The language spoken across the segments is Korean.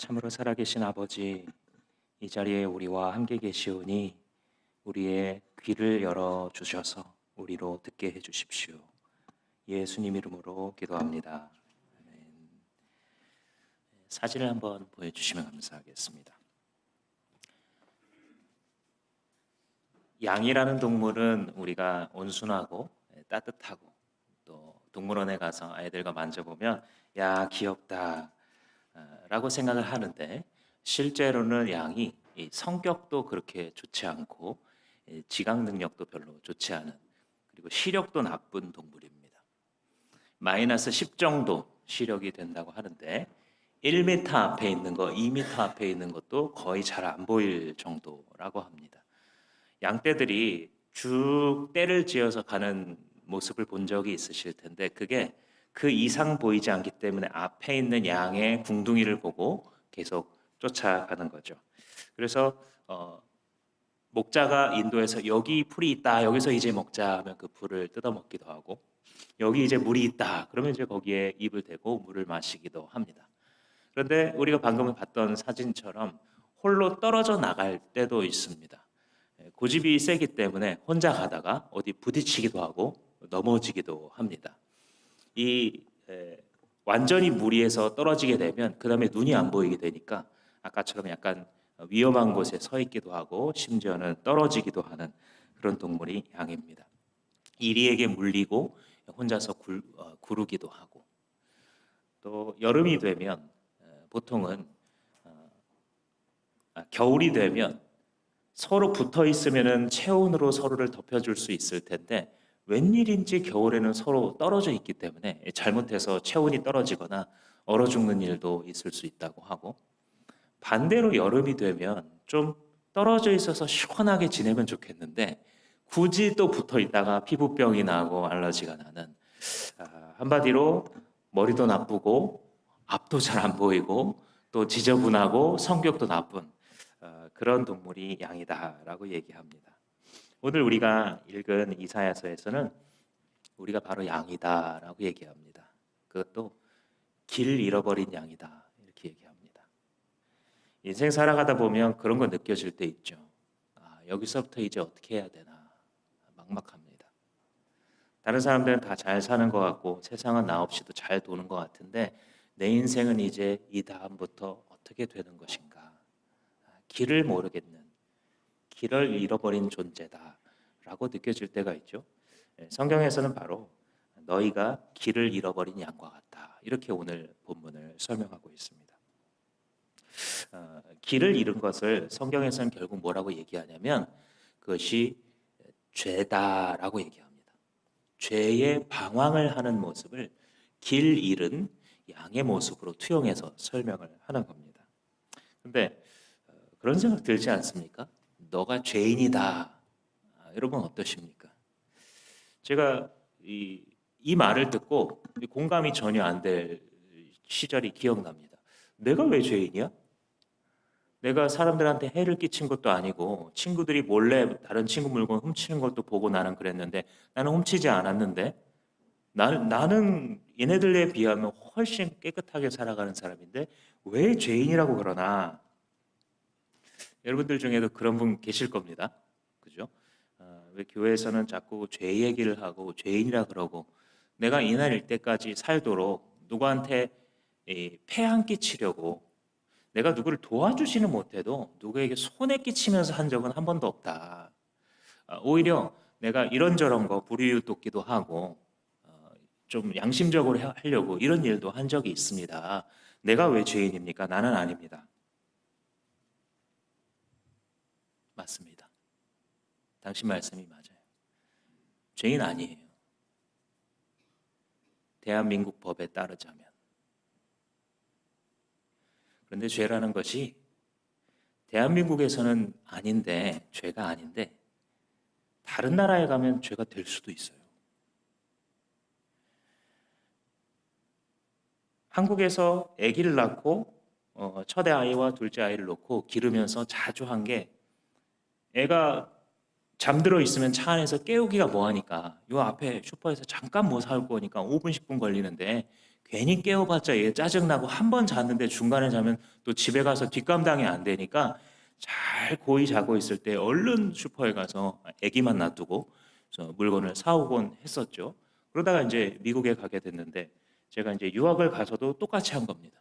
참으로 살아계신 아버지, 이 자리에 우리와 함께 계시오니 우리의 귀를 열어 주셔서 우리로 듣게 해 주십시오. 예수님 이름으로 기도합니다. 사진을 한번 보여주시면 감사하겠습니다. 양이라는 동물은 우리가 온순하고 따뜻하고 또 동물원에 가서 아이들과 만져보면 야 귀엽다 아, 라고 생각을 하는데 실제로는 양이 이 성격도 그렇게 좋지 않고 이 지각 능력도 별로 좋지 않은 그리고 시력도 나쁜 동물입니다. 마이너스 10 정도 시력이 된다고 하는데 1m 앞에 있는 거, 2m 앞에 있는 것도 거의 잘 안 보일 정도라고 합니다. 양떼들이 쭉 떼를 지어서 가는 모습을 본 적이 있으실 텐데 그게 그 이상 보이지 않기 때문에 앞에 있는 양의 궁둥이를 보고 계속 쫓아가는 거죠. 그래서 어, 목자가 인도에서 여기 풀이 있다 여기서 이제 먹자 하면 그 풀을 뜯어 먹기도 하고 여기 이제 물이 있다 그러면 이제 거기에 입을 대고 물을 마시기도 합니다. 그런데 우리가 방금 봤던 사진처럼 홀로 떨어져 나갈 때도 있습니다. 예, 고집이 세기 때문에 혼자 가다가 어디 부딪히기도 하고 넘어지기도 합니다. 이 에, 완전히 무리에서 떨어지게 되면 그 다음에 눈이 안 보이게 되니까 아까처럼 약간 위험한 곳에 서 있기도 하고 심지어는 떨어지기도 하는 그런 동물이 양입니다. 이리에게 물리고 혼자서 굴, 어, 구르기도 하고 또 여름이 되면 어, 보통은 어, 아, 겨울이 되면 서로 붙어 있으면은 체온으로 서로를 덮여줄 수 있을 텐데 웬일인지 겨울에는 서로 떨어져 있기 때문에 잘못해서 체온이 떨어지거나 얼어 죽는 일도 있을 수 있다고 하고 반대로 여름이 되면 좀 떨어져 있어서 시원하게 지내면 좋겠는데 굳이 또 붙어 있다가 피부병이 나고 알러지가 나는 아, 한마디로 머리도 나쁘고 앞도 잘 안 보이고 또 지저분하고 성격도 나쁜 어, 그런 동물이 양이다라고 얘기합니다. 오늘 우리가 읽은 이사야서에서는 우리가 바로 양이다라고 얘기합니다. 그것도 길 잃어버린 양이다 이렇게 얘기합니다. 인생 살아가다 보면 그런 거 느껴질 때 있죠. 아, 여기서부터 이제 어떻게 해야 되나 막막합니다. 다른 사람들은 다 잘 사는 것 같고 세상은 나 없이도 잘 도는 것 같은데 내 인생은 이제 이 다음부터 어떻게 되는 것인가? 아, 길을 모르겠는 길을 잃어버린 존재다라고 느껴질 때가 있죠. 예, 성경에서는 바로 너희가 길을 잃어버린 양과 같다 이렇게 오늘 본문을 설명하고 있습니다. 어, 길을 잃은 것을 성경에서는 결국 뭐라고 얘기하냐면 그것이 죄다라고 얘기합니다. 죄의 방황을 하는 모습을 길 잃은 양의 모습으로 투영해서 설명을 하는 겁니다. 근데 어, 그런 생각 들지 않습니까? 너가 죄인이다. 아, 여러분 어떠십니까? 제가 이, 이 말을 듣고 공감이 전혀 안 될 시절이 기억납니다. 내가 왜 죄인이야? 내가 사람들한테 해를 끼친 것도 아니고 친구들이 몰래 다른 친구 물건 훔치는 것도 보고 나는 그랬는데 나는 훔치지 않았는데 나, 나는 얘네들에 비하면 훨씬 깨끗하게 살아가는 사람인데 왜 죄인이라고 그러나 여러분들 중에도 그런 분 계실 겁니다. 그죠? 어, 왜 교회에서는 자꾸 죄 얘기를 하고 죄인이라 그러고 내가 이날일 때까지 살도록 누구한테 폐안 끼치려고 내가 누구를 도와주지는 못해도 누구에게 손에 끼치면서 한 적은 한 번도 없다. 어, 오히려 내가 이런저런 거 불이웃 돕기도 하고 어, 좀 양심적으로 하려고 이런 일도 한 적이 있습니다. 내가 왜 죄인입니까? 나는 아닙니다. 맞습니다. 당신 말씀이 맞아요. 죄인 아니에요. 대한민국 법에 따르자면. 그런데 죄라는 것이 대한민국에서는 아닌데, 죄가 아닌데, 다른 나라에 가면 죄가 될 수도 있어요. 한국에서 아기를 낳고 어, 첫째 아이와 둘째 아이를 놓고 기르면서 자주 한 게 애가 잠들어 있으면 차 안에서 깨우기가 뭐하니까 요 앞에 슈퍼에서 잠깐 뭐 사올 거니까 5분 10분 걸리는데 괜히 깨워봤자 얘 짜증나고 한 번 잤는데 중간에 자면 또 집에 가서 뒷감당이 안 되니까 잘 고이 자고 있을 때 얼른 슈퍼에 가서 아기만 놔두고 물건을 사오곤 했었죠. 그러다가 이제 미국에 가게 됐는데 제가 이제 유학을 가서도 똑같이 한 겁니다.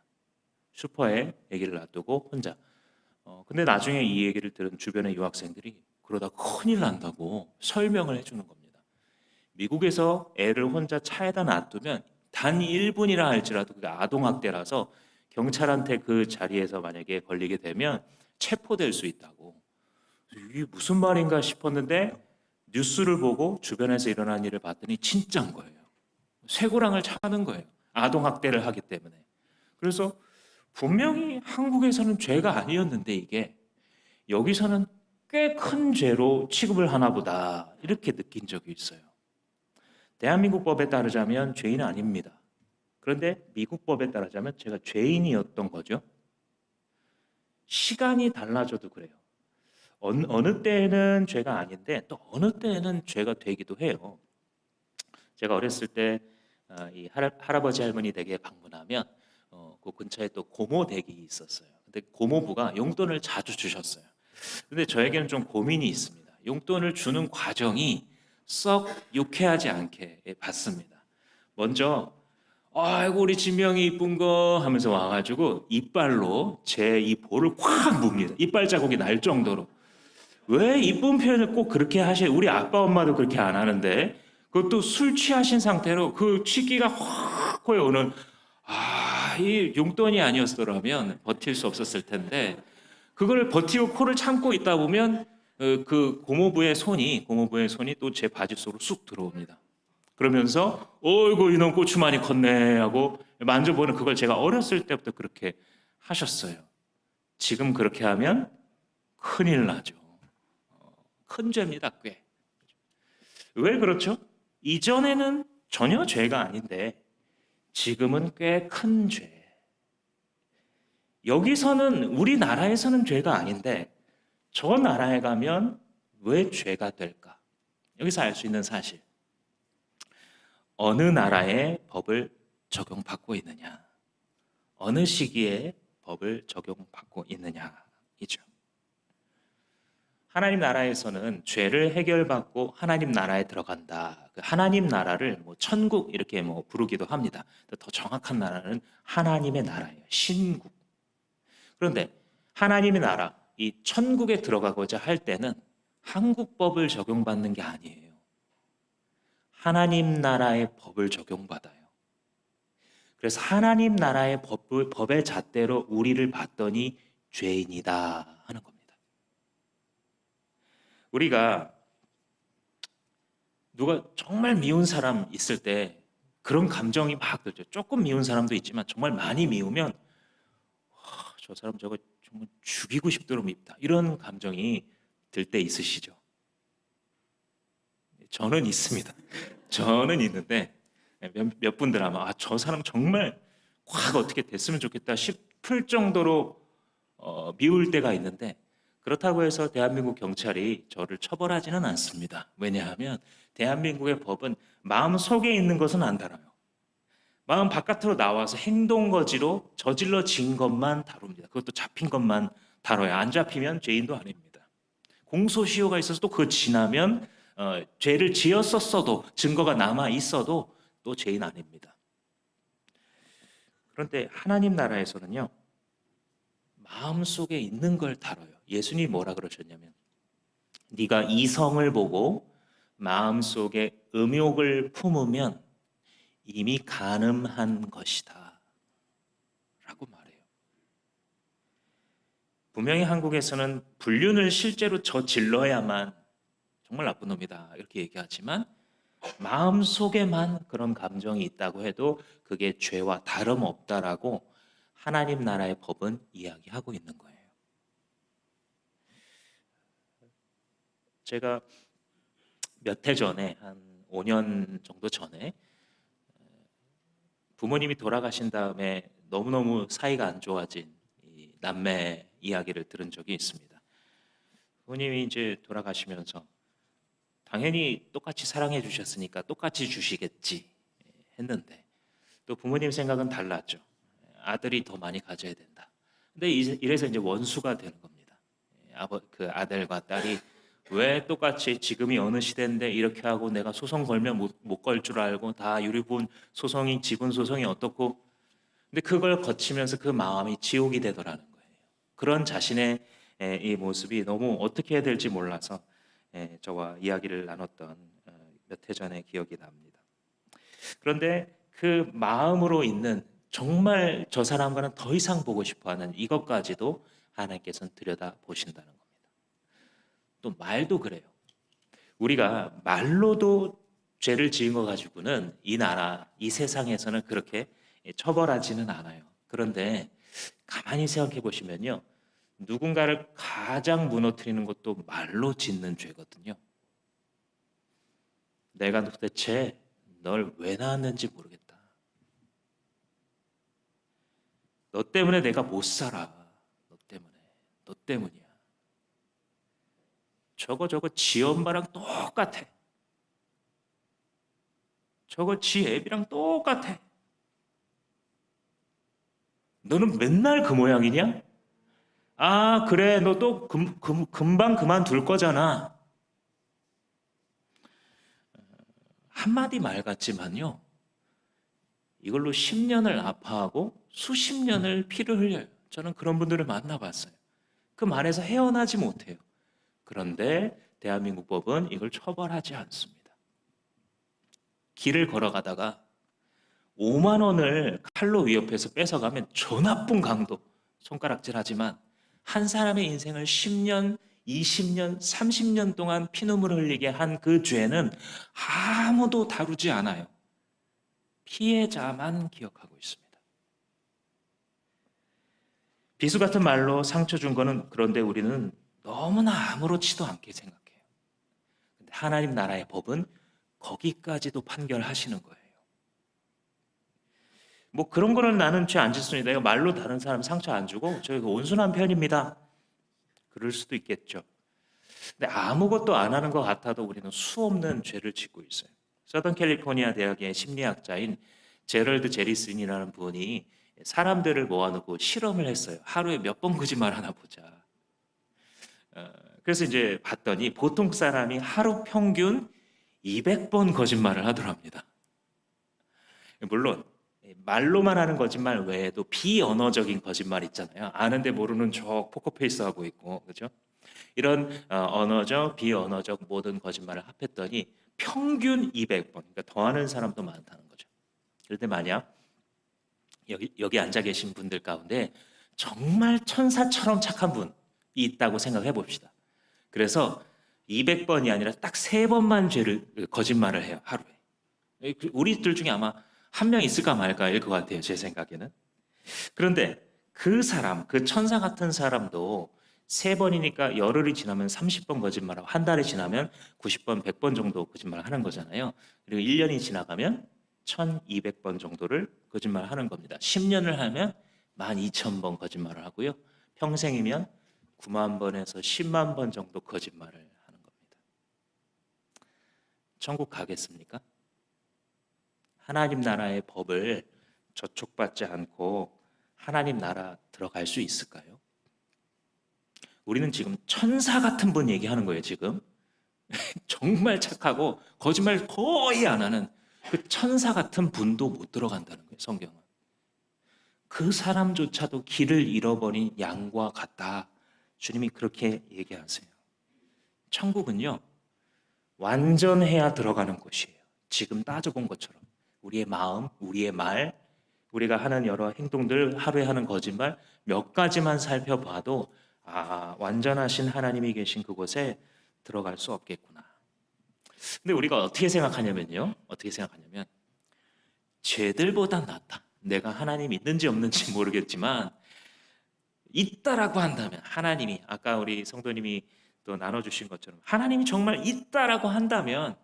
슈퍼에 아기를 놔두고 혼자. 어, 근데 나중에 이 얘기를 들은 주변의 유학생들이 그러다 큰일 난다고 설명을 해주는 겁니다. 미국에서 애를 혼자 차에다 놔두면 단 1분이라 할지라도 그게 아동학대라서 경찰한테 그 자리에서 만약에 걸리게 되면 체포될 수 있다고. 이게 무슨 말인가 싶었는데 뉴스를 보고 주변에서 일어난 일을 봤더니 진짜인 거예요. 쇠고랑을 차는 거예요. 아동학대를 하기 때문에. 그래서 분명히 한국에서는 죄가 아니었는데 이게 여기서는 꽤 큰 죄로 취급을 하나 보다 이렇게 느낀 적이 있어요. 대한민국 법에 따르자면 죄인은 아닙니다. 그런데 미국 법에 따르자면 제가 죄인이었던 거죠. 시간이 달라져도 그래요. 어느, 어느 때는 죄가 아닌데 또 어느 때는 죄가 되기도 해요. 제가 어렸을 때 아, 이 할아버지 할머니 댁에 방문하면 어, 그 근처에 또 고모 댁이 있었어요. 근데 고모부가 용돈을 자주 주셨어요. 근데 저에게는 좀 고민이 있습니다. 용돈을 주는 과정이 썩 유쾌하지 않게 봤습니다. 먼저 아이고 우리 진명이 이쁜 거 하면서 와가지고 이빨로 제 이 볼을 확 뭅니다. 이빨 자국이 날 정도로. 왜 이쁜 표현을 꼭 그렇게 하시? 우리 아빠 엄마도 그렇게 안 하는데 그것도 술 취하신 상태로 그 취기가 확 코에 오는 아 이 용돈이 아니었더라면 버틸 수 없었을 텐데 그걸 버티고 코를 참고 있다 보면 어, 그 고모부의 손이 고모부의 손이 또 제 바지 속으로 쑥 들어옵니다. 그러면서 어이구 이놈 고추 많이 컸네 하고 만져보는 그걸 제가 어렸을 때부터 그렇게 하셨어요. 지금 그렇게 하면 큰일 나죠. 어, 큰 죄입니다, 꽤. 왜 그렇죠? 이전에는 전혀 죄가 아닌데 지금은 꽤 큰 죄. 여기서는 우리나라에서는 죄가 아닌데 저 나라에 가면 왜 죄가 될까? 여기서 알 수 있는 사실. 어느 나라의 법을 적용받고 있느냐, 어느 시기에 법을 적용받고 있느냐이죠. 하나님 나라에서는 죄를 해결받고 하나님 나라에 들어간다. 그 하나님 나라를 뭐 천국 이렇게 뭐 부르기도 합니다. 더 정확한 나라는 하나님의 나라예요. 신국. 그런데 하나님의 나라, 이 천국에 들어가고자 할 때는 한국법을 적용받는 게 아니에요. 하나님 나라의 법을 적용받아요. 그래서 하나님 나라의 법, 법의 잣대로 우리를 봤더니 죄인이다. 우리가 누가 정말 미운 사람 있을 때 그런 감정이 막 들죠. 조금 미운 사람도 있지만 정말 많이 미우면 저 사람 저거 정말 죽이고 싶도록 밉다. 이런 감정이 들 때 있으시죠? 저는 있습니다. 저는 있는데 몇, 몇 분들 아마 아, 저 사람 정말 확 어떻게 됐으면 좋겠다 싶을 정도로 어, 미울 때가 있는데 그렇다고 해서 대한민국 경찰이 저를 처벌하지는 않습니다. 왜냐하면 대한민국의 법은 마음 속에 있는 것은 안 다뤄요. 마음 바깥으로 나와서 행동 거지로 저질러진 것만 다룹니다. 그것도 잡힌 것만 다뤄요. 안 잡히면 죄인도 아닙니다. 공소시효가 있어서 또 그거 지나면 어, 죄를 지었었어도 증거가 남아 있어도 또 죄인 아닙니다. 그런데 하나님 나라에서는요 마음 속에 있는 걸 다뤄요. 예수님이 뭐라 그러셨냐면 네가 이성을 보고 마음 속에 음욕을 품으면 이미 가늠한 것이다. 라고 말해요. 분명히 한국에서는 불륜을 실제로 저질러야만 정말 나쁜 놈이다 이렇게 얘기하지만 마음 속에만 그런 감정이 있다고 해도 그게 죄와 다름없다라고 하나님 나라의 법은 이야기하고 있는 거예요. 제가 몇 해 전에 한 5년 정도 전에 부모님이 돌아가신 다음에 너무너무 사이가 안 좋아진 남매 이야기를 들은 적이 있습니다. 부모님이 이제 돌아가시면서 당연히 똑같이 사랑해 주셨으니까 똑같이 주시겠지 했는데 또 부모님 생각은 달랐죠. 아들이 더 많이 가져야 된다. 근데 이- 이래서 이제 원수가 되는 겁니다. 아버 그 아들과 딸이 왜 똑같이 지금이 어느 시대인데 이렇게 하고 내가 소송 걸면 못 걸 줄 알고 다 유리분 소송이 지분 소송이 어떻고 근데 그걸 거치면서 그 마음이 지옥이 되더라는 거예요. 그런 자신의 에, 이 모습이 너무 어떻게 해야 될지 몰라서 에, 저와 이야기를 나눴던 어, 몇해 전의 기억이 납니다. 그런데 그 마음으로 있는 정말 저 사람과는 더 이상 보고 싶어하는 이것까지도 하나님께서는 들여다 보신다는 겁니다. 또 말도 그래요. 우리가 말로도 죄를 지은 거 가지고는 이 나라, 이 세상에서는 그렇게 처벌하지는 않아요. 그런데 가만히 생각해 보시면요. 누군가를 가장 무너뜨리는 것도 말로 짓는 죄거든요. 내가 도대체 널 왜 낳았는지 모르겠다. 너 때문에 내가 못 살아. 너 때문에. 너 때문이야. 저거 저거 지 엄마랑 똑같아. 저거 지 애비랑 똑같아. 너는 맨날 그 모양이냐? 아, 그래. 너또 금방 그만둘 거잖아. 한마디 말 같지만요. 이걸로 10년을 아파하고 수십 년을 피를 흘려요. 저는 그런 분들을 만나봤어요. 그 말에서 헤어나지 못해요. 그런데 대한민국 법은 이걸 처벌하지 않습니다. 길을 걸어가다가 5만 원을 칼로 위협해서 뺏어가면 저 나쁜 강도 손가락질하지만 한 사람의 인생을 10년, 20년, 30년 동안 피눈물 흘리게 한 그 죄는 아무도 다루지 않아요. 피해자만 기억하고 있습니다. 비수 같은 말로 상처 준 거는 그런데 우리는 너무나 아무렇지도 않게 생각해요. 근데 하나님 나라의 법은 거기까지도 판결하시는 거예요. 뭐 그런 거는 나는 죄 안 짓습니다. 말로 다른 사람 상처 안 주고 저희가 온순한 편입니다. 그럴 수도 있겠죠. 근데 아무것도 안 하는 것 같아도 우리는 수없는 죄를 짓고 있어요. 서던 캘리포니아 대학의 심리학자인 제럴드 제리슨이라는 분이 사람들을 모아놓고 실험을 했어요. 하루에 몇 번 거짓말 하나 보자. 어, 그래서 이제 봤더니 보통 사람이 하루 평균 200번 거짓말을 하더랍니다. 물론 말로만 하는 거짓말 외에도 비언어적인 거짓말 있잖아요. 아는데 모르는 척 포커페이스 하고 있고 그죠? 이런 어, 언어적, 비언어적 모든 거짓말을 합했더니 평균 200번. 그러니까 더하는 사람도 많다는 거죠. 그런데 만약 여기 여기 앉아 계신 분들 가운데 정말 천사처럼 착한 분이 있다고 생각해 봅시다. 그래서 200번이 아니라 딱 세 번만 죄를 거짓말을 해요 하루에. 우리들 중에 아마 한 명 있을까 말까일 것 같아요 제 생각에는. 그런데 그 사람, 그 천사 같은 사람도 세 번이니까 열흘이 지나면 30번 거짓말하고 한 달이 지나면 90번, 100번 정도 거짓말 하는 거잖아요. 그리고 1년이 지나가면 1200번 정도를 거짓말 하는 겁니다. 10년을 하면 12,000번 거짓말을 하고요. 평생이면 9만 번에서 10만 번 정도 거짓말을 하는 겁니다. 천국 가겠습니까? 하나님 나라의 법을 저촉받지 않고 하나님 나라 들어갈 수 있을까요? 우리는 지금 천사 같은 분 얘기하는 거예요, 지금. 정말 착하고 거짓말 거의 안 하는 그 천사 같은 분도 못 들어간다는 거예요, 성경은. 그 사람조차도 길을 잃어버린 양과 같다. 주님이 그렇게 얘기하세요. 천국은요, 완전해야 들어가는 곳이에요. 지금 따져본 것처럼. 우리의 마음, 우리의 말, 우리가 하는 여러 행동들, 하루에 하는 거짓말 몇 가지만 살펴봐도 아, 완전하신 하나님이 계신 그곳에 들어갈 수 없겠구나. 근데 우리가 어떻게 생각하냐면요. 어떻게 생각하냐면 죄들보다 낫다. 내가 하나님 있는지 없는지 모르겠지만 있다라고 한다면 하나님이 아까 우리 성도님이 또 나눠 주신 것처럼 하나님이 정말 있다라고 한다면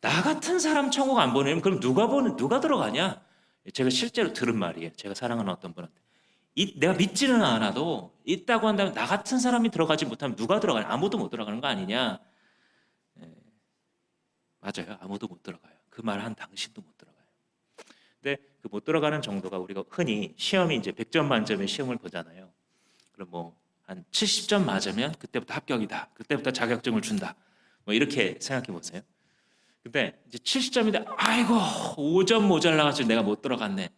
나 같은 사람 천국 안 보내면 그럼 누가 보는 누가 들어가냐? 제가 실제로 들은 말이에요. 제가 사랑하는 어떤 분한테 이, 내가 믿지는 않아도 있다고 한다면 나 같은 사람이 들어가지 못하면 누가 들어가냐? 아무도 못 들어가는 거 아니냐? 예, 맞아요. 아무도 못 들어가요. 그 말 한 당신도 못 들어가요. 그때 그 못 들어가는 정도가 우리가 흔히 시험이 이제 100점 만점의 시험을 보잖아요. 그럼 뭐 한 70점 맞으면 그때부터 합격이다. 그때부터 자격증을 준다. 뭐 이렇게 생각해 보세요. 근데 이제 70점인데 아이고 5점 모자라가지고 내가 못 들어갔네.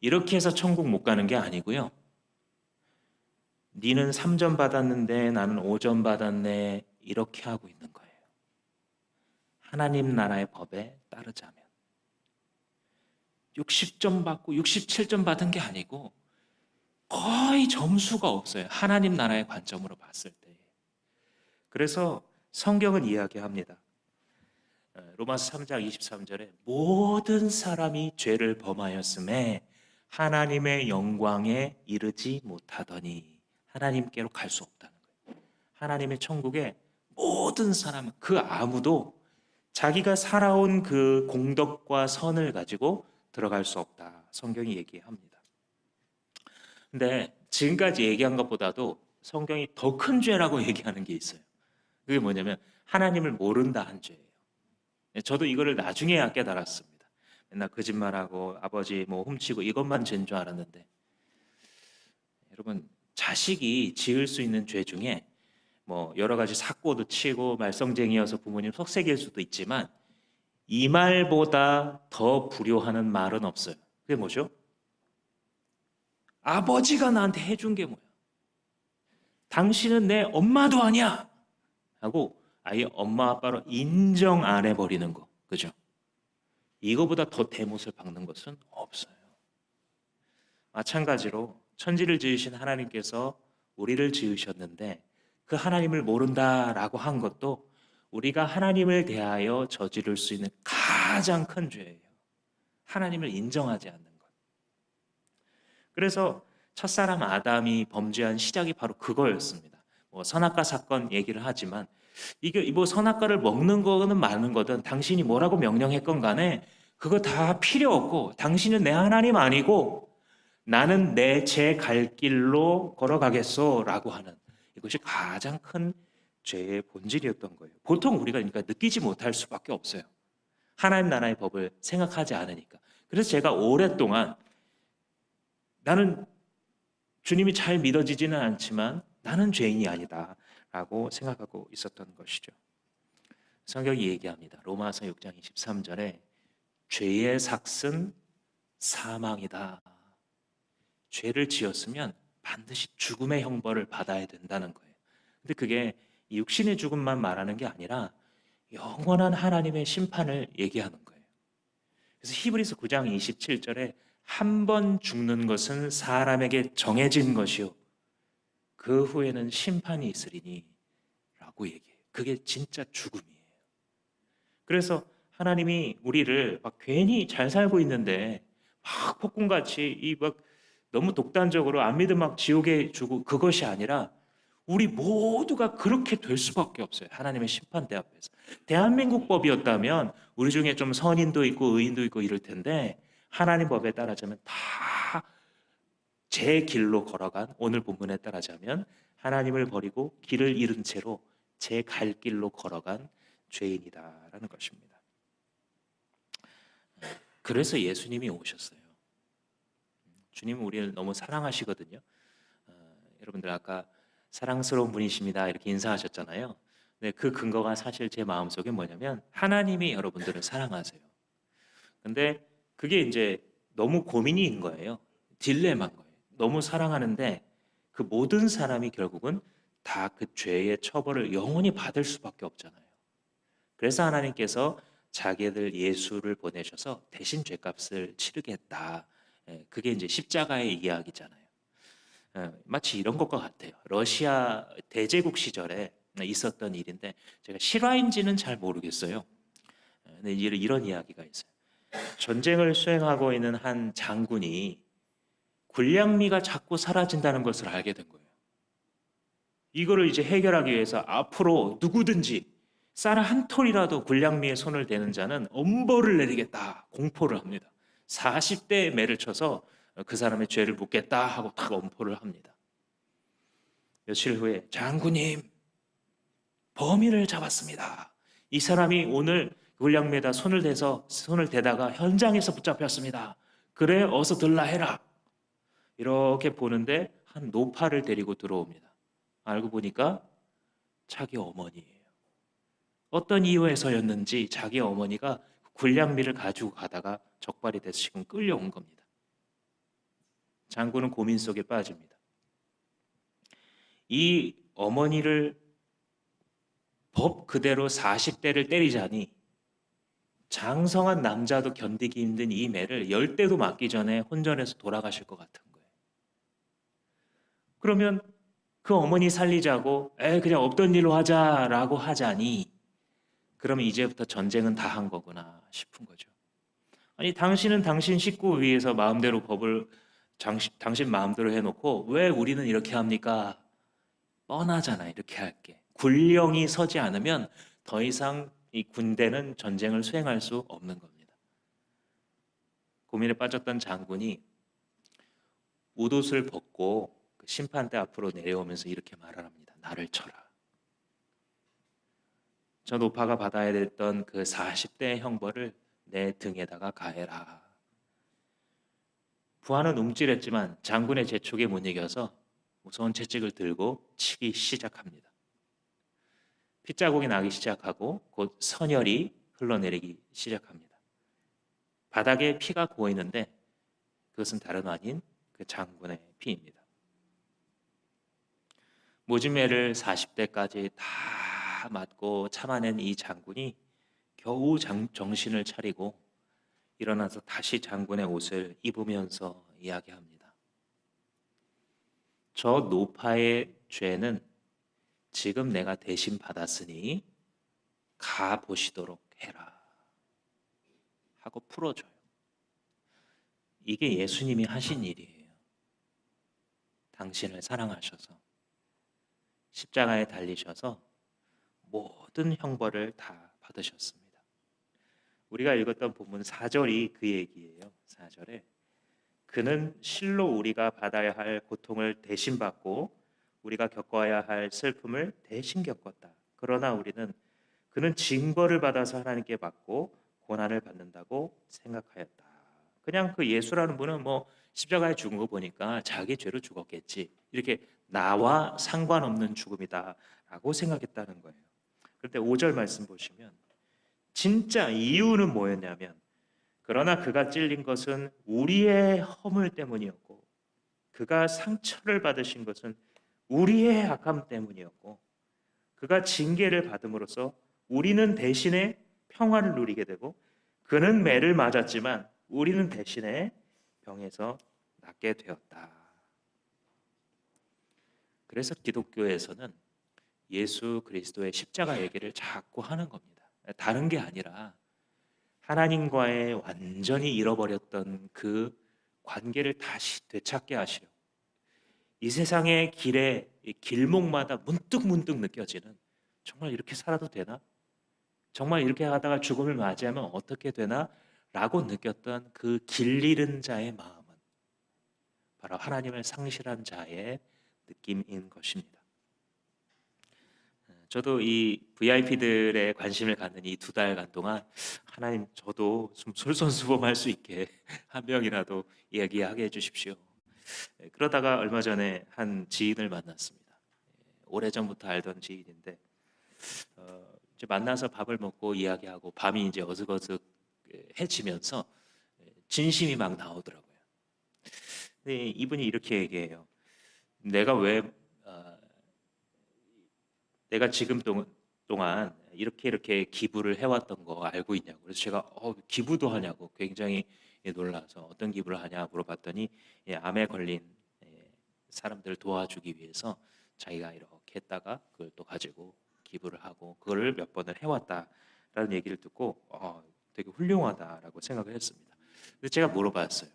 이렇게 해서 천국 못 가는 게 아니고요. 니는 3점 받았는데 나는 5점 받았네. 이렇게 하고 있는 거예요. 하나님 나라의 법에 따르자면 60점 받고 67점 받은 게 아니고 거의 점수가 없어요. 하나님 나라의 관점으로 봤을 때. 그래서 성경은 이야기합니다. 어, 로마서 3장 23절에 모든 사람이 죄를 범하였음에 하나님의 영광에 이르지 못하더니 하나님께로 갈 수 없다는 거예요. 하나님의 천국에 모든 사람 그 아무도 자기가 살아온 그 공덕과 선을 가지고 들어갈 수 없다. 성경이 얘기합니다. 근데 지금까지 얘기한 것보다도 성경이 더 큰 죄라고 얘기하는 게 있어요. 그게 뭐냐면 하나님을 모른다 한 죄예요. 저도 이거를 나중에야 깨달았습니다. 맨날 거짓말하고 아버지 뭐 훔치고 이것만 죄인 줄 알았는데 여러분 자식이 지을 수 있는 죄 중에 뭐 여러 가지 사고도 치고 말썽쟁이여서 부모님 속색일 수도 있지만 이 말보다 더 불효하는 말은 없어요. 그게 뭐죠? 아버지가 나한테 해준 게 뭐야? 당신은 내 엄마도 아니야. 하고 아예 엄마 아빠로 인정 안 해버리는 거. 그죠? 이거보다 더 대못을 박는 것은 없어요. 마찬가지로 천지를 지으신 하나님께서 우리를 지으셨는데 그 하나님을 모른다라고 한 것도 우리가 하나님을 대하여 저지를 수 있는 가장 큰 죄예요. 하나님을 인정하지 않는 것. 그래서 첫사람 아담이 범죄한 시작이 바로 그거였습니다. 뭐 선악과 사건 얘기를 하지만 이게 뭐 선악과를 먹는 거는 많은 거든 당신이 뭐라고 명령했건 간에 그거 다 필요 없고 당신은 내 하나님 아니고 나는 내 제 갈 길로 걸어가겠소라고 하는 이것이 가장 큰 죄의 본질이었던 거예요. 보통 우리가 그러니까 느끼지 못할 수밖에 없어요. 하나님 나라의 법을 생각하지 않으니까. 그래서 제가 오랫동안 나는 주님이 잘 믿어지지는 않지만 나는 죄인이 아니다라고 생각하고 있었던 것이죠. 성경이 얘기합니다. 로마서 6장 23절에 죄의 삭은 사망이다. 죄를 지었으면 반드시 죽음의 형벌을 받아야 된다는 거예요. 근데 그게 육신의 죽음만 말하는 게 아니라 영원한 하나님의 심판을 얘기하는 거예요. 그래서 히브리서 9장 27절에 한 번 죽는 것은 사람에게 정해진 것이요. 그 후에는 심판이 있으리니 라고 얘기해요. 그게 진짜 죽음이에요. 그래서 하나님이 우리를 막 괜히 잘 살고 있는데 막 폭군같이 이 막 너무 독단적으로 안 믿음 막 지옥에 주고 그것이 아니라 우리 모두가 그렇게 될 수밖에 없어요. 하나님의 심판대 앞에서. 대한민국 법이었다면 우리 중에 좀 선인도 있고 의인도 있고 이럴 텐데 하나님 법에 따라자면 다 제 길로 걸어간 오늘 본문에 따라자면 하나님을 버리고 길을 잃은 채로 제 갈 길로 걸어간 죄인이다라는 것입니다. 그래서 예수님이 오셨어요. 주님은 우리를 너무 사랑하시거든요. 어, 여러분들 아까 사랑스러운 분이십니다 이렇게 인사하셨잖아요. 근데 그 근거가 사실 제 마음속에 뭐냐면 하나님이 여러분들을 사랑하세요. 근데 그게 이제 너무 고민인 거예요. 딜레마인 거예요. 너무 사랑하는데 그 모든 사람이 결국은 다 그 죄의 처벌을 영원히 받을 수밖에 없잖아요. 그래서 하나님께서 자기들 예수를 보내셔서 대신 죄값을 치르겠다. 예, 그게 이제 십자가의 이야기잖아요. 예, 마치 이런 것과 같아요. 러시아 대제국 시절에 있었던 일인데 제가 실화인지는 잘 모르겠어요. 예, 근데 이런 이야기가 있어요. 전쟁을 수행하고 있는 한 장군이 군량미가 자꾸 사라진다는 것을 알게 된 거예요. 이거를 이제 해결하기 위해서 앞으로 누구든지 쌀 한 톨이라도 군량미에 손을 대는 자는 엄벌을 내리겠다 공포를 합니다. 40대 매를 쳐서 그 사람의 죄를 묻겠다 하고 딱 엄포를 합니다. 며칠 후에 장군님 범인을 잡았습니다. 이 사람이 오늘 군량미에다 손을 대서 손을 대다가 현장에서 붙잡혔습니다. 그래 어서 들라 해라. 이렇게 보는데 한 노파를 데리고 들어옵니다. 알고 보니까 자기 어머니예요. 어떤 이유에서였는지 자기 어머니가 군량미를 가지고 가다가 적발이 돼서 지금 끌려온 겁니다. 장군은 고민 속에 빠집니다. 이 어머니를 법 그대로 40대를 때리자니 장성한 남자도 견디기 힘든 이 매를 열 대도 맞기 전에 혼전해서 돌아가실 것 같은 거예요. 그러면 그 어머니 살리자고 에 그냥 없던 일로 하자라고 하자니 그러면 이제부터 전쟁은 다 한 거구나 싶은 거죠. 아니 당신은 당신 식구 위해서 마음대로 법을 장시, 당신 마음대로 해놓고 왜 우리는 이렇게 합니까? 뻔하잖아 이렇게 할게. 군령이 서지 않으면 더 이상 이 군대는 전쟁을 수행할 수 없는 겁니다. 고민에 빠졌던 장군이 옷옷을 벗고 그 심판대 앞으로 내려오면서 이렇게 말을 합니다. 나를 쳐라. 저 노파가 받아야 됐던 그 40대의 형벌을 내 등에다가 가해라. 부하는 움찔했지만 장군의 재촉에 못 이겨서 무서운 채찍을 들고 치기 시작합니다. 핏자국이 나기 시작하고 곧 선혈이 흘러내리기 시작합니다. 바닥에 피가 고여 있는데 그것은 다른 아닌 그 장군의 피입니다. 모진매를 40대까지 다 맞고 참아낸 이 장군이 겨우 장, 정신을 차리고 일어나서 다시 장군의 옷을 입으면서 이야기합니다. 저 노파의 죄는 지금 내가 대신 받았으니 가 보시도록 해라. 하고 풀어줘요. 이게 예수님이 하신 일이에요. 당신을 사랑하셔서 십자가에 달리셔서 모든 형벌을 다 받으셨습니다. 우리가 읽었던 본문 4절이 그 얘기예요. 4절에 그는 실로 우리가 받아야 할 고통을 대신 받고 우리가 겪어야 할 슬픔을 대신 겪었다. 그러나 우리는 그는 징벌을 받아서 하나님께 받고 고난을 받는다고 생각하였다. 그냥 그 예수라는 분은 뭐 십자가에 죽은 거 보니까 자기 죄로 죽었겠지. 이렇게 나와 상관없는 죽음이다라고 생각했다는 거예요. 그런데 5절 말씀 보시면 진짜 이유는 뭐였냐면 그러나 그가 찔린 것은 우리의 허물 때문이었고 그가 상처를 받으신 것은 우리의 악함 때문이었고 그가 징계를 받음으로써 우리는 대신에 평화를 누리게 되고 그는 매를 맞았지만 우리는 대신에 병에서 낫게 되었다. 그래서 기독교에서는 예수 그리스도의 십자가 얘기를 자꾸 하는 겁니다. 다른 게 아니라 하나님과의 완전히 잃어버렸던 그 관계를 다시 되찾게 하시려 이 세상의 길에 길목마다 문득 문득 느껴지는 정말 이렇게 살아도 되나? 정말 이렇게 하다가 죽음을 맞이하면 어떻게 되나? 라고 느꼈던 그 길 잃은 자의 마음은 바로 하나님을 상실한 자의 느낌인 것입니다. 저도 이 VIP들의 관심을 갖는 이 두 달간 동안 하나님 저도 좀 솔선수범할 수 있게 한 명이라도 얘기하게 해주십시오. 예, 그러다가 얼마 전에 한 지인을 만났습니다. 예, 오래 전부터 알던 지인인데 어, 이제 만나서 밥을 먹고 이야기하고 밤이 이제 어둑어둑 예, 해지면서 진심이 막 나오더라고요. 근데 이분이 이렇게 얘기해요. 내가 왜 어, 내가 지금 동안 이렇게 이렇게 기부를 해왔던 거 알고 있냐고. 그래서 제가 어, 기부도 하냐고 굉장히 놀라서 어떤 기부를 하냐 물어봤더니 예, 암에 걸린 예, 사람들을 도와주기 위해서 자기가 이렇게 했다가 그걸 또 가지고 기부를 하고 그거를 몇 번을 해왔다라는 얘기를 듣고 어, 되게 훌륭하다라고 생각을 했습니다. 근데 제가 물어봤어요.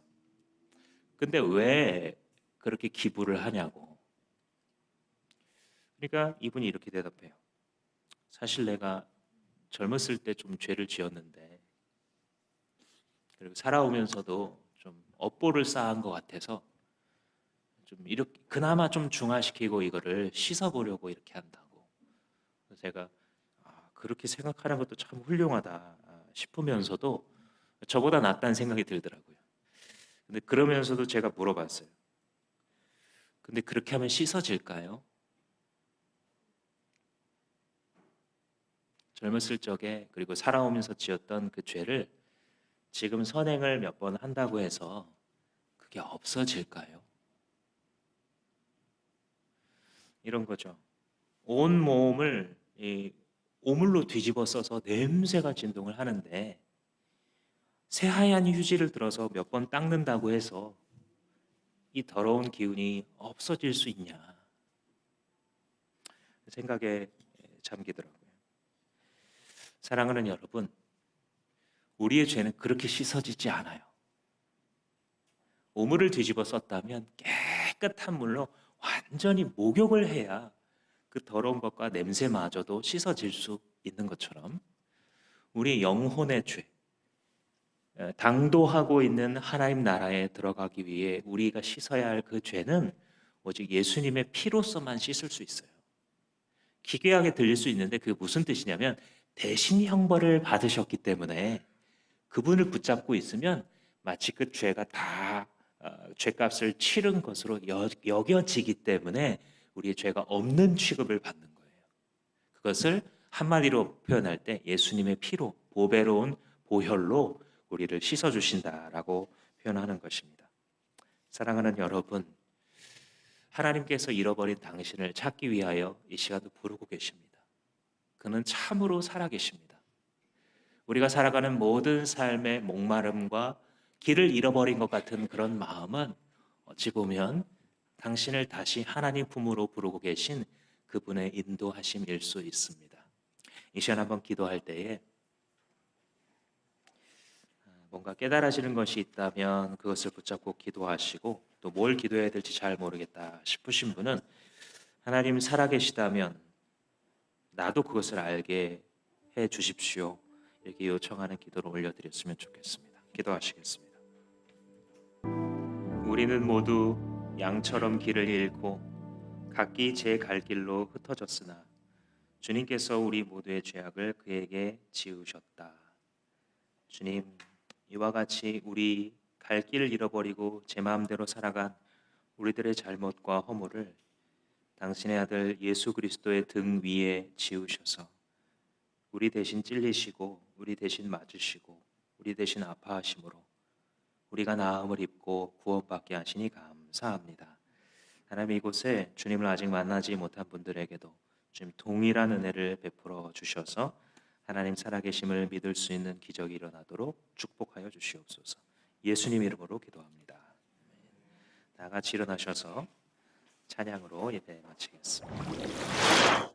근데 왜 그렇게 기부를 하냐고. 그러니까 이분이 이렇게 대답해요. 사실 내가 젊었을 때 좀 죄를 지었는데 그리고 살아오면서도 좀 업보를 쌓은 것 같아서 좀 이렇게 그나마 좀 중화시키고 이거를 씻어보려고 이렇게 한다고. 제가 아, 그렇게 생각하는 것도 참 훌륭하다 싶으면서도 저보다 낫다는 생각이 들더라고요. 근데 그러면서도 제가 물어봤어요. 근데 그렇게 하면 씻어질까요? 젊었을 적에 그리고 살아오면서 지었던 그 죄를 지금 선행을 몇 번 한다고 해서 그게 없어질까요? 이런 거죠. 온 몸을 이 오물로 뒤집어 써서 냄새가 진동을 하는데 새하얀 휴지를 들어서 몇 번 닦는다고 해서 이 더러운 기운이 없어질 수 있냐 생각에 잠기더라고요. 사랑하는 여러분, 우리의 죄는 그렇게 씻어지지 않아요. 오물을 뒤집어 썼다면 깨끗한 물로 완전히 목욕을 해야 그 더러운 것과 냄새마저도 씻어질 수 있는 것처럼 우리 영혼의 죄, 에, 당도하고 있는 하나님 나라에 들어가기 위해 우리가 씻어야 할 그 죄는 오직 예수님의 피로서만 씻을 수 있어요. 기괴하게 들릴 수 있는데 그게 무슨 뜻이냐면 대신 형벌을 받으셨기 때문에 그분을 붙잡고 있으면 마치 그 죄가 다 어, 죄값을 치른 것으로 여, 여겨지기 때문에 우리의 죄가 없는 취급을 받는 거예요. 그것을 한마디로 표현할 때 예수님의 피로 보배로운 보혈로 우리를 씻어 주신다라고 표현하는 것입니다. 사랑하는 여러분, 하나님께서 잃어버린 당신을 찾기 위하여 이 시간도 부르고 계십니다. 그는 참으로 살아 계십니다. 우리가 살아가는 모든 삶의 목마름과 길을 잃어버린 것 같은 그런 마음은 어찌 보면 당신을 다시 하나님 품으로 부르고 계신 그분의 인도하심일 수 있습니다. 이 시간 한번 기도할 때에 뭔가 깨달아지는 것이 있다면 그것을 붙잡고 기도하시고 또 뭘 기도해야 될지 잘 모르겠다 싶으신 분은 하나님 살아계시다면 나도 그것을 알게 해 주십시오. 이렇게 요청하는 기도를 올려드렸으면 좋겠습니다. 기도하시겠습니다. 우리는 모두 양처럼 길을 잃고 각기 제 갈 길로 흩어졌으나 주님께서 우리 모두의 죄악을 그에게 지우셨다. 주님, 이와 같이 우리 갈 길을 잃어버리고 제 마음대로 살아간 우리들의 잘못과 허물을 당신의 아들 예수 그리스도의 등 위에 지우셔서 우리 대신 찔리시고 우리 대신 맞으시고 우리 대신 아파하심으로 우리가 나음을 입고 구원받게 하시니 감사합니다. 하나님 이곳에 주님을 아직 만나지 못한 분들에게도 주님 동일한 은혜를 베풀어 주셔서 하나님 살아계심을 믿을 수 있는 기적이 일어나도록 축복하여 주시옵소서. 예수님 이름으로 기도합니다. 다 같이 일어나셔서 찬양으로 예배 마치겠습니다.